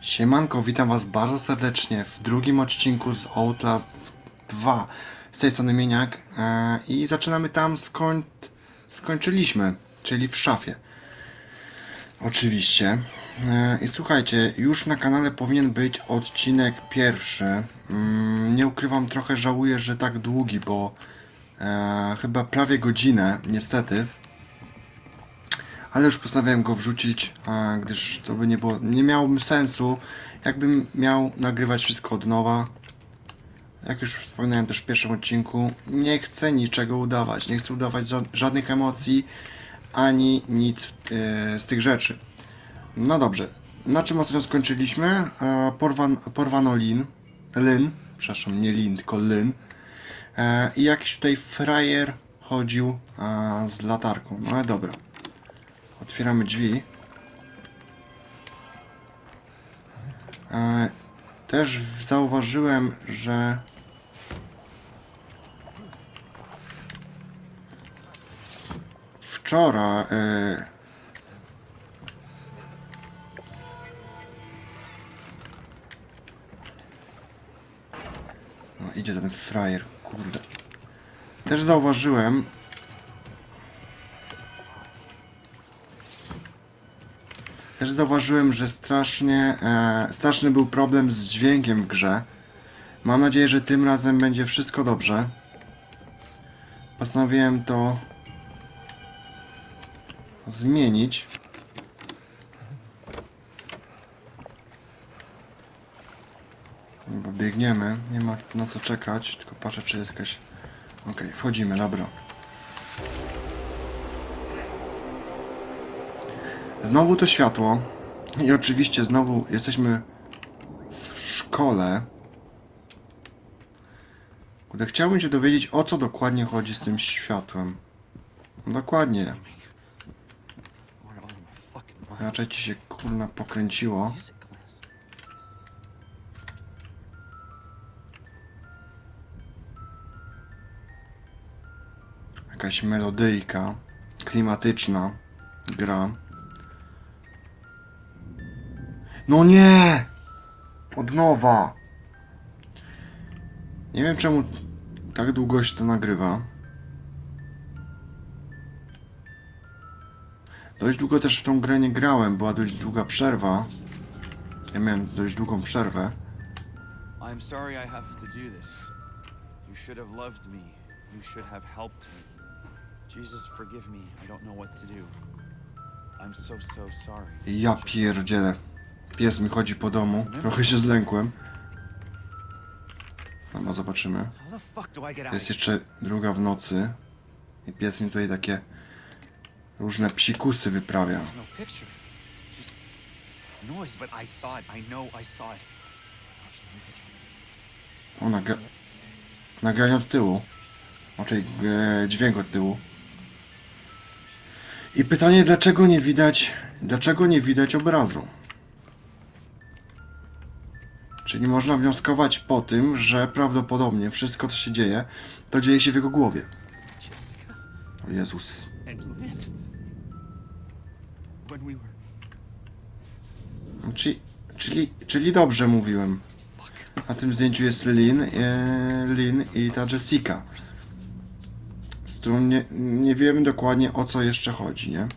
Siemanko, witam was bardzo serdecznie w drugim odcinku z Outlast 2 z tej strony Mieniak e, i zaczynamy tam skąd skończyliśmy, czyli w szafie. Oczywiście. E, I słuchajcie, już na kanale powinien być odcinek pierwszy. Mm, Nie ukrywam, trochę żałuję, że tak długi, bo e, chyba prawie godzinę, niestety ale już postanowiłem go wrzucić, gdyż to by nie było, nie miałoby sensu, jakbym miał nagrywać wszystko od nowa. Jak już wspominałem też w pierwszym odcinku, nie chcę niczego udawać, nie chcę udawać ża- żadnych emocji, ani nic e, z tych rzeczy. No dobrze, na czym ostatnio skończyliśmy? E, porwan, porwano Lin, Lyn, przepraszam, nie Lin, tylko Lyn. E, I jakiś tutaj frajer chodził z latarką. No ale dobra. Otwieramy drzwi. E, też zauważyłem, że wczoraj e, no idzie ten frajer, kurde. Też zauważyłem, Też zauważyłem, że strasznie, e, straszny był problem z dźwiękiem w grze. Mam nadzieję, że tym razem będzie wszystko dobrze. Postanowiłem to zmienić. Bo biegniemy, nie ma na co czekać, tylko patrzę czy jest jakaś... Okej, wchodzimy, dobra. Znowu to światło. I oczywiście znowu jesteśmy w szkole. Chciałbym się dowiedzieć, o co dokładnie chodzi z tym światłem. Dokładnie. Raczej ci się kurna pokręciło. Jakaś melodyjka. Klimatyczna. Gra. No nie! Od nowa! Nie wiem czemu tak długo się to nagrywa. Dość długo też w tą grę nie grałem, była dość długa przerwa. Ja miałem dość długą przerwę. I'm sorry I have to do this. You should have loved me. You should have helped me. Jesus, forgive me. I don't know what to do. I'm so, so sorry. Ja pierdzielę. Pies mi chodzi po domu. Trochę się zlękłem. No zobaczymy. Get out? Jest jeszcze druga w nocy. I pies mi tutaj takie różne psikusy wyprawia. No. O, nagra... nagranie od tyłu. Raczej e, dźwięk od tyłu. I pytanie, dlaczego nie widać, dlaczego nie widać obrazu? Czyli można wnioskować po tym, że prawdopodobnie wszystko, co się dzieje, to dzieje się w jego głowie. O Jezus. Czyli, czyli, czyli dobrze mówiłem. Na tym zdjęciu jest Lin, e, Lin i ta Jessica. Z którą nie, nie wiemy dokładnie o co jeszcze chodzi, nie?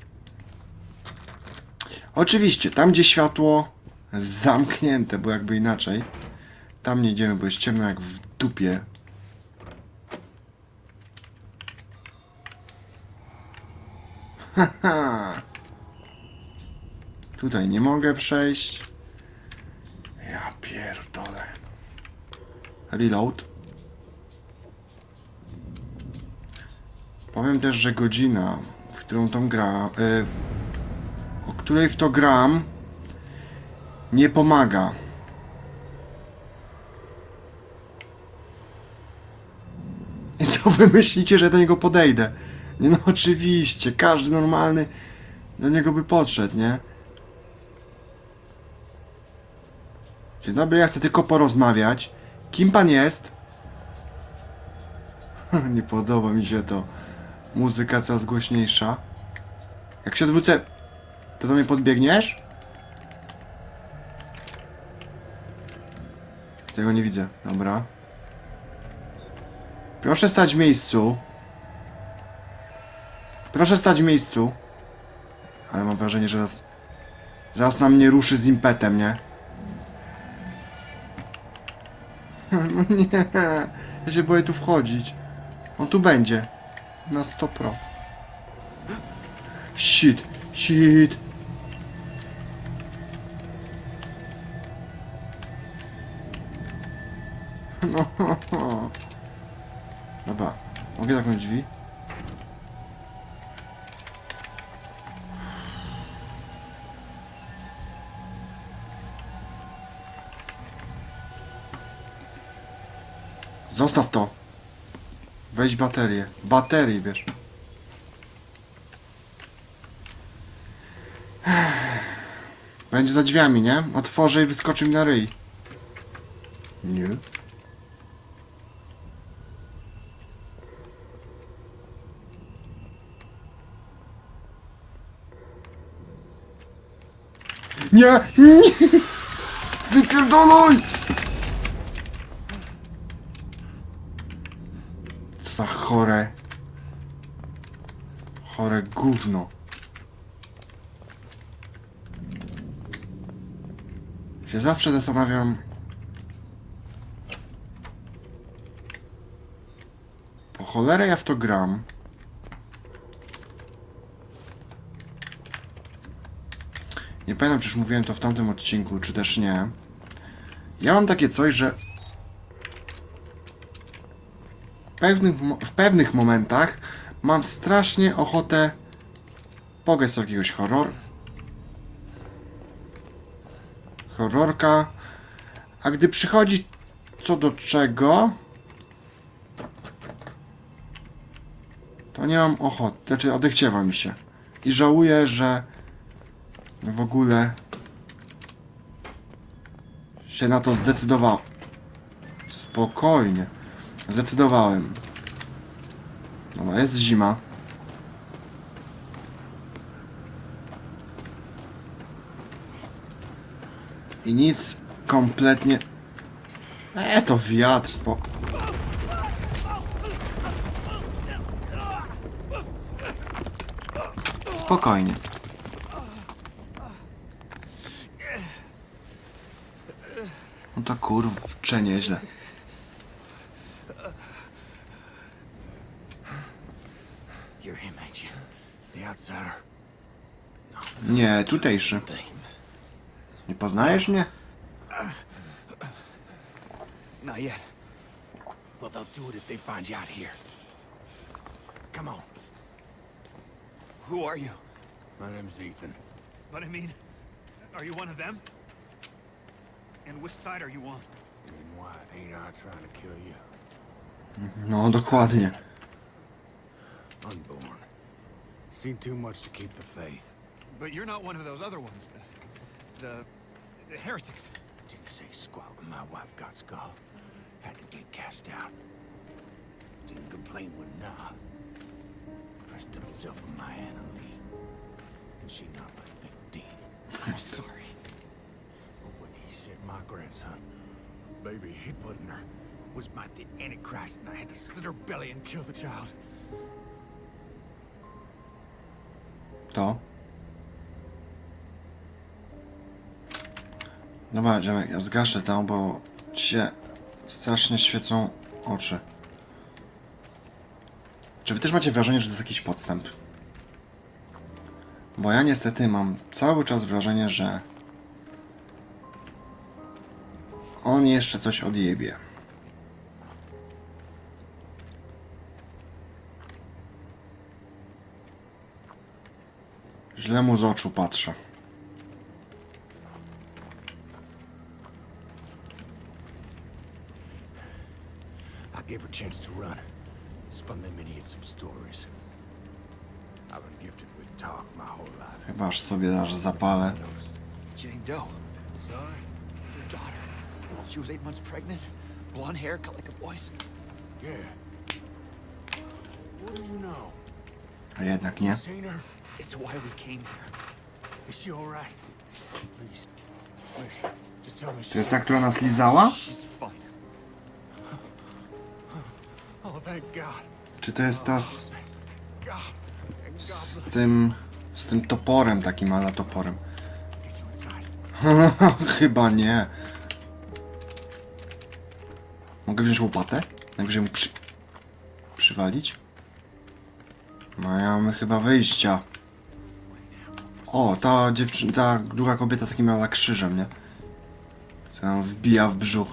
Oczywiście, tam gdzie światło zamknięte, bo jakby inaczej. Tam nie idziemy, bo jest ciemno jak w dupie. Haha. Tutaj nie mogę przejść. Ja pierdolę. Reload. Powiem też, że godzina, w którą tą gra, y, o której w to gram, nie pomaga. I to wy myślicie, że do niego podejdę. Nie no oczywiście, każdy normalny do niego by podszedł, nie? Dzień dobry, ja chcę tylko porozmawiać. Kim pan jest? Nie podoba mi się to. Muzyka coraz głośniejsza. Jak się odwrócę, to do mnie podbiegniesz? Tego nie widzę. Dobra. Proszę stać w miejscu. Proszę stać w miejscu. Ale mam wrażenie, że zaraz... Zaraz na mnie ruszy z impetem, nie? No nie. Ja się boję tu wchodzić. On tu będzie. Na 100 pro. Shit. Shit. No. Dobra. Mogę zamknąć drzwi? Zostaw to. Weź baterię. Baterii, wiesz. Będzie za drzwiami, nie? Otworzę i wyskoczy mi na ryj. Nie. Nie! Nie! Wypierdoluj! Co za chore... Chore gówno. Się zawsze zastanawiam... Po cholerę ja w to gram. Nie pamiętam, czy już mówiłem to w tamtym odcinku, czy też nie. Ja mam takie coś, że w pewnych, w pewnych momentach mam strasznie ochotę pograć sobie jakiegoś horror. Horrorka. A gdy przychodzi co do czego, to nie mam ochoty. Znaczy, odechciewa mi się. I żałuję, że w ogóle się na to zdecydował. Spokojnie. Zdecydowałem. Dobra, jest zima. I nic kompletnie... E, to wiatr, spoko. Spokojnie. No to kurczę nieźle. You're him, ain't you? The outsider. Nie, tutejszy. Nie poznajesz mnie? Not yet. Well, they'll do it if they find you out here. Come on. Who are you? My name's Ethan. But I mean, are you one of them? And which side are you on? And why ain't I trying to kill you? No, dokładnie. Unborn. Seen too much to keep the faith. But you're not one of those other ones. The, the, the heretics. Didn't say squat when my wife got skull. Had to get cast out. Didn't complain when nah. Pressed himself on my Anna Lee. And she not but 15. I'm sorry. My grandson, baby was the Antichrist, and I had to slit her belly and kill the child. To. Dobra, ja zgaszę tam, bo ci się strasznie świecą oczy. Czy wy też macie wrażenie, że to jest jakiś podstęp? Bo ja niestety mam cały czas wrażenie, że on jeszcze coś odjebie. Źle mu z oczu patrzę. I gave her a chance to run. Spun them idiots some stories. I've been gifted with talk my whole life. Chyba aż sobie aż zapalę. Jane Doe. Son, Your daughter. She was eight months pregnant. Blonde hair, cut like a boy's. yeah. What do you know? A jednak nie. Seen her? It's why we came here. Is she all right? Please, wish. Just tell me To she's, jest ta, która nas lizała? She's fine. Oh, thank God. Czy to jest ta z, God. z tym... z tym toporem takim, ale toporem? Chyba nie. Mogę wziąć łopatę? Najwyżej mu przy... przywalić? No mamy chyba wyjścia. O, ta dziewczyna, ta druga kobieta z takim mała krzyżem, nie? Co nam wbija w brzuch.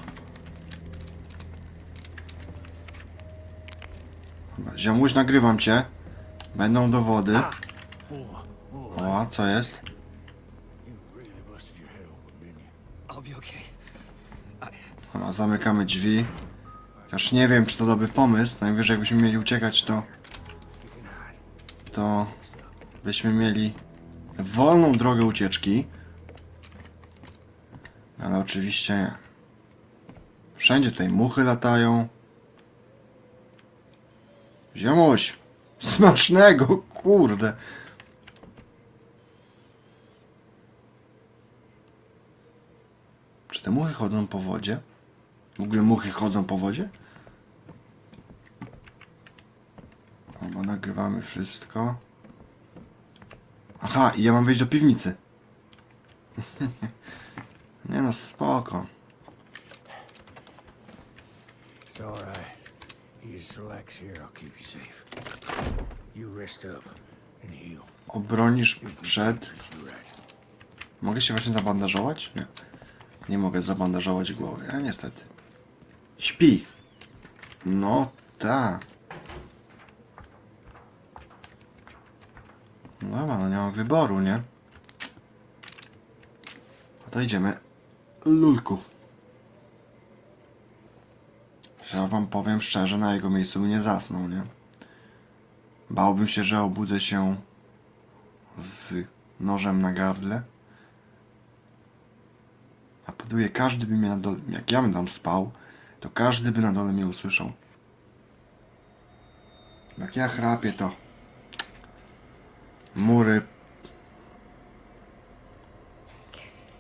Dobra, Ziomuś, nagrywam cię. Będą dowody. O, co jest? You really busted your head open, didn't you? I'll be okay. Zamykamy drzwi. Chociaż nie wiem, czy to dobry pomysł. Najwyżej jakbyśmy mieli uciekać, to... To... Byśmy mieli... Wolną drogę ucieczki. Ale oczywiście nie. Wszędzie tutaj muchy latają. Ziomuś! Smacznego, kurde! Czy te muchy chodzą po wodzie? W ogóle muchy chodzą po wodzie? Chyba nagrywamy wszystko. Aha, i ja mam wejść do piwnicy. Nie no, spoko. It's all right. You just relax here. I'll keep you safe. You rest up and heal. Obronisz przed... Mogę się właśnie zabandażować? Nie. Nie mogę zabandażować głowy, a niestety. Śpi. No, tak. No dobra, no nie mam wyboru, nie? No to idziemy. Lulku. Ja wam powiem szczerze, na jego miejscu nie zasnął, nie? Bałbym się, że obudzę się z nożem na gardle. A po drugie, każdy by mnie jak ja bym tam spał, to każdy by na dole mnie usłyszał. Jak ja chrapię, to mury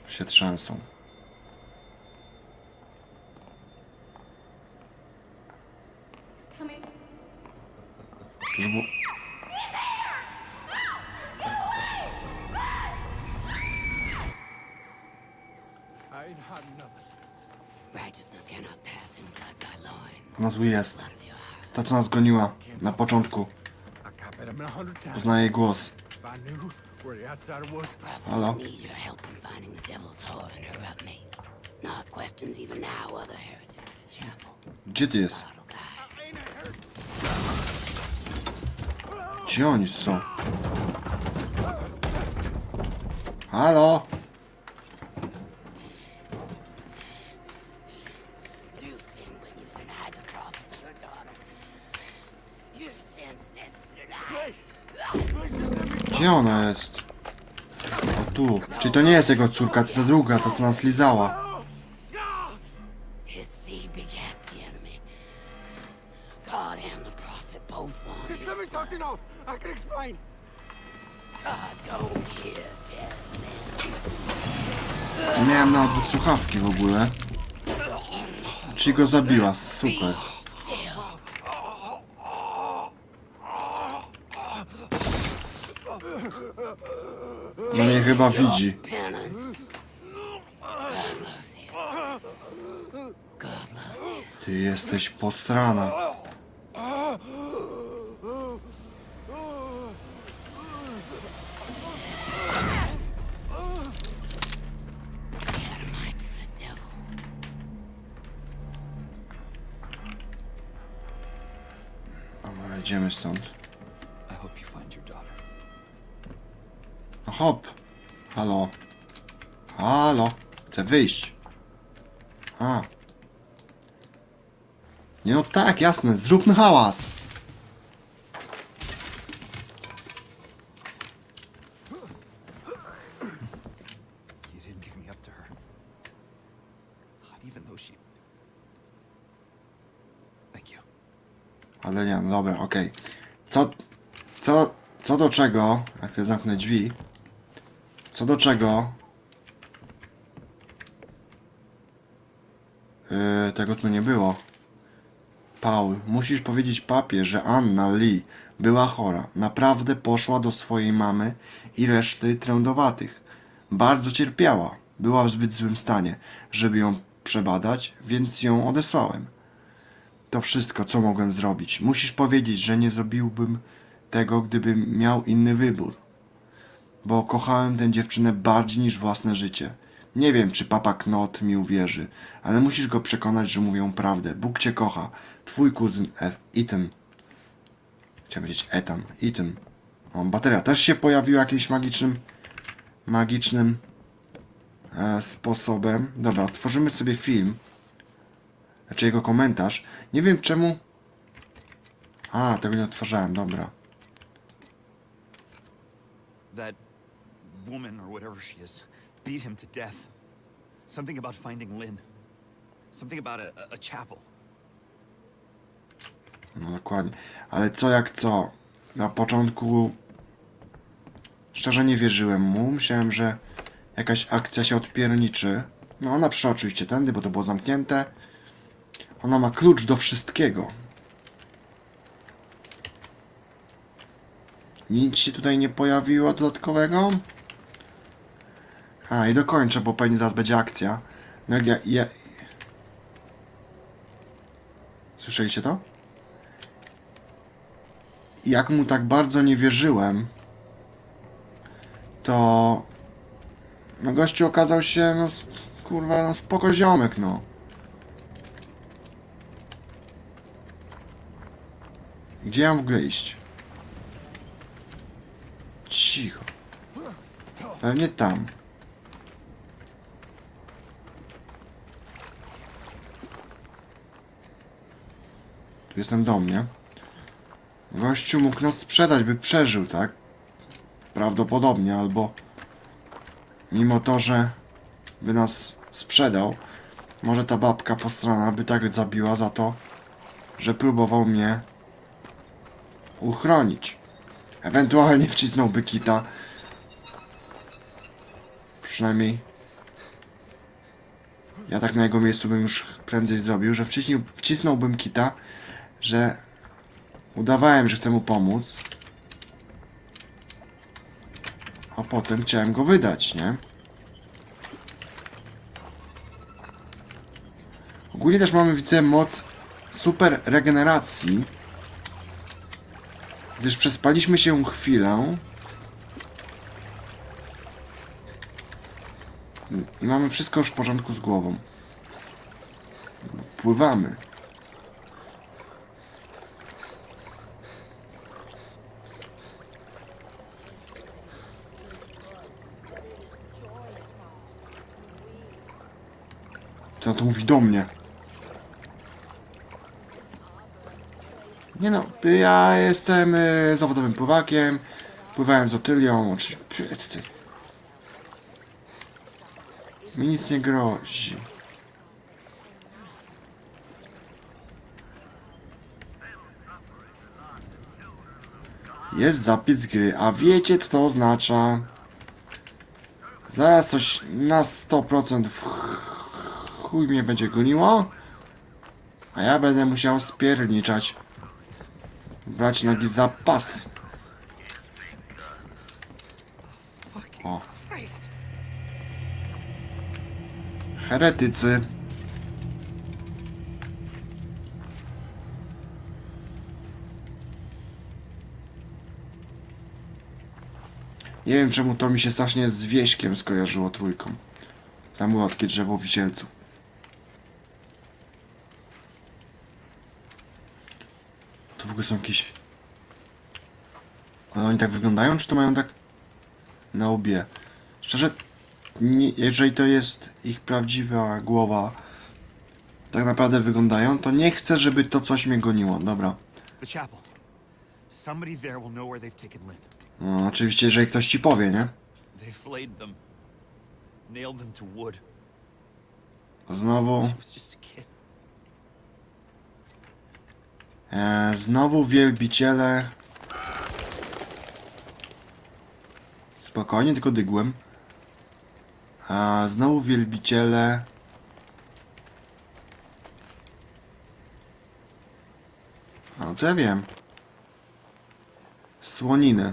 się trzęsą. Whore and her up me. North questions even now other heretics at chapel. Gdzie ty jest? Gdzie oni są? Halo? Gdzie ona jest? O tu. Czyli to nie jest jego córka, to ta druga, ta co nas lizała. Miałem na odwrót słuchawki w ogóle. Czyli go zabiła, super. still. No mnie chyba widzi. Ty jesteś posrana. Dobra, idziemy stąd. No hop. Halo. Halo. Chcę wyjść. A. Nie no tak, jasne. Zróbmy hałas. Ale nie, no dobra, okej. Co, co, co do czego, chwilę zamknę drzwi, co do czego Yy, tego tu nie było. Paul, musisz powiedzieć papie, że Anna Lee była chora. Naprawdę poszła do swojej mamy i reszty trędowatych. Bardzo cierpiała. Była w zbyt złym stanie, żeby ją przebadać, więc ją odesłałem. To wszystko, co mogłem zrobić. Musisz powiedzieć, że nie zrobiłbym tego, gdybym miał inny wybór. Bo kochałem tę dziewczynę bardziej niż własne życie. Nie wiem, czy papa Knot mi uwierzy, ale musisz go przekonać, że mówią prawdę. Bóg cię kocha. Twój kuzyn e Ethan. Chciałem powiedzieć Ethan. Ethan. O, bateria też się pojawiła jakimś magicznym magicznym e, sposobem. Dobra, otworzymy sobie film. Znaczy jego komentarz. Nie wiem czemu... A, tego nie otworzyłem, dobra. That woman, or whatever she is, beat him to death. Something about finding Lynn. Something about a, a, chapel. No dokładnie. Ale co jak co? Na początku szczerze nie wierzyłem mu. Myślałem, że jakaś akcja się odpierniczy. No ona przyszła oczywiście tędy, bo to było zamknięte. Ona ma klucz do wszystkiego. Nic się tutaj nie pojawiło dodatkowego. A i dokończę, bo pewnie zaraz będzie akcja. No jak ja, ja... Słyszeliście to? jak mu tak bardzo nie wierzyłem, to no gościu okazał się, no kurwa, no spoko ziomek, no. Gdzie mam w ogóle iść? Cicho. Pewnie tam. Tu jest ten dom, nie? Gościu mógł nas sprzedać, by przeżył, tak? Prawdopodobnie, albo mimo to, że by nas sprzedał, może ta babka postrana by tak zabiła za to, że próbował mnie uchronić. Ewentualnie wcisnąłby kita. Przynajmniej ja tak na jego miejscu bym już prędzej zrobił, że wcisnąłbym kita, że Udawałem, że chcę mu pomóc. A potem chciałem go wydać, nie? Ogólnie też mamy, widzę, moc super regeneracji. Gdyż przespaliśmy się chwilę. I mamy wszystko już w porządku z głową. Pływamy. To on to mówi do mnie. Nie no, ja jestem y, zawodowym pływakiem. Pływałem z Otylią. ty- Mi nic nie grozi. Jest zapis gry, a wiecie co to oznacza? Zaraz coś na 100% w chuj mnie będzie goniło, a ja będę musiał spierniczać. Brać nogi za pas. O. Heretycy. Nie wiem czemu to mi się strasznie z wieśkiem skojarzyło trójką. Tam było takie drzewo wisielców. To w ogóle są jakieś... Ale oni tak wyglądają, czy to mają tak na łbie? Szczerze, nie, jeżeli to jest ich prawdziwa głowa, tak naprawdę wyglądają, to nie chcę, żeby to coś mnie goniło. Dobra. No, oczywiście, jeżeli ktoś ci powie, nie? Znowu, E, znowu wielbiciele. Spokojnie, tylko dygłem. E, znowu wielbiciele. No to ja wiem. Słoniny.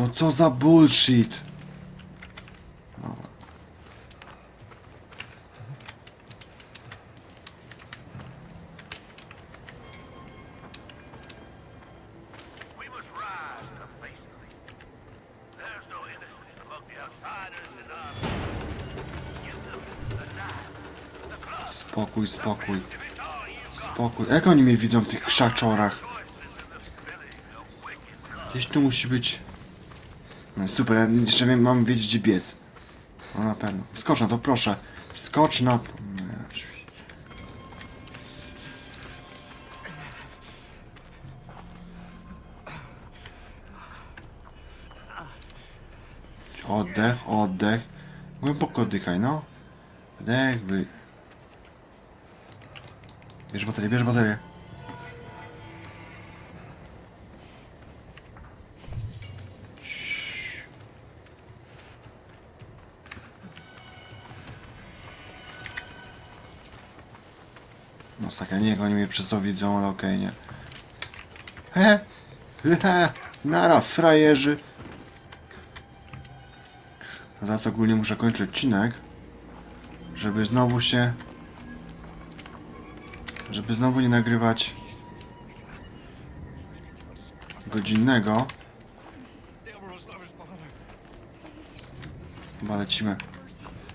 knife, the club, Spokój, spokój. Spokój. Jak oni mnie widzą w tych krzaczorach? Gdzieś tu musi być... No super, ja jeszcze wiem- mam wiedzieć gdzie biec. No na pewno. Skocz na to, proszę. Skocz na to. Oddech, oddech. Głęboko oddychaj, no. Wdech, wy... Bierz baterię, bierz baterię. Masakra, nie, jak oni mnie przez to widzą, ale okej, nie. He, he, nara, frajerzy. Teraz ogólnie muszę kończyć odcinek, żeby znowu się żeby znowu nie nagrywać godzinnego. Chyba lecimy.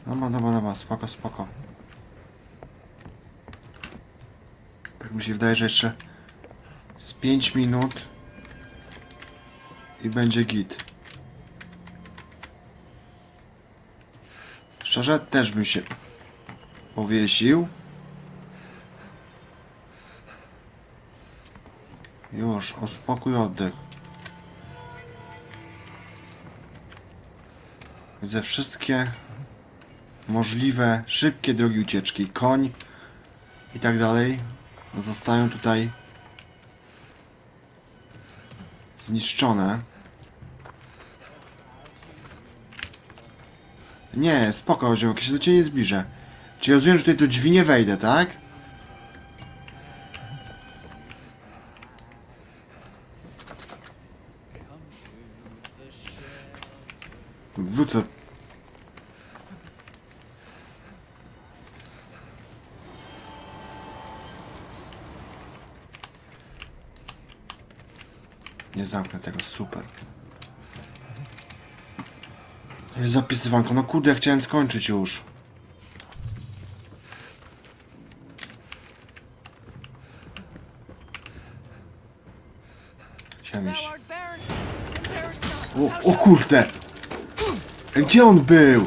Dobra, dobra, dobra, spoko, spoko. Tak mi się wydaje, że jeszcze z 5 minut i będzie git. Szczerze, też bym się powiesił. Już, o spokój, oddech. Widzę wszystkie możliwe, szybkie drogi ucieczki. Koń i tak dalej zostają tutaj zniszczone. Nie, spoko, ziomek, się do ciebie nie zbliżę. Czy rozumiem, że tutaj do drzwi nie wejdę, tak? Nie zamknę tego, super. Zapisywanko, no kurde, ja chciałem skończyć już. Chciałem iść. O, o kurde! Gdzie on był?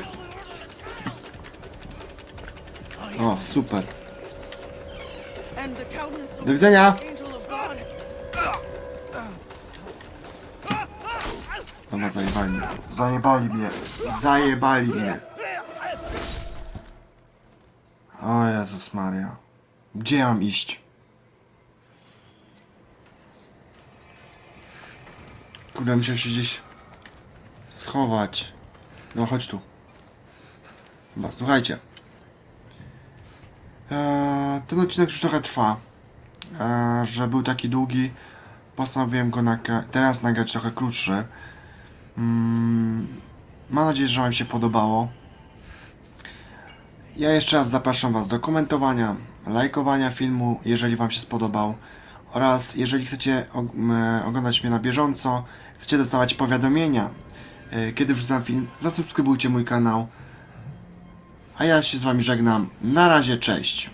O, super. Do widzenia! Zajebali mnie. Zajebali mnie. Zajebali mnie. O Jezus Maria. Gdzie mam iść? Kurde, musiał się gdzieś schować. No chodź tu. Chyba, słuchajcie. Eee, ten odcinek już trochę trwa. Eee, że był taki długi. Postanowiłem go naga- teraz nagrać trochę krótszy. Mm, mam nadzieję, że Wam się podobało. Ja jeszcze raz zapraszam Was do komentowania, lajkowania filmu, jeżeli Wam się spodobał. Oraz jeżeli chcecie og- m, oglądać mnie na bieżąco, chcecie dostawać powiadomienia, e, kiedy wrzucam film, zasubskrybujcie mój kanał. A ja się z Wami żegnam. Na razie, cześć.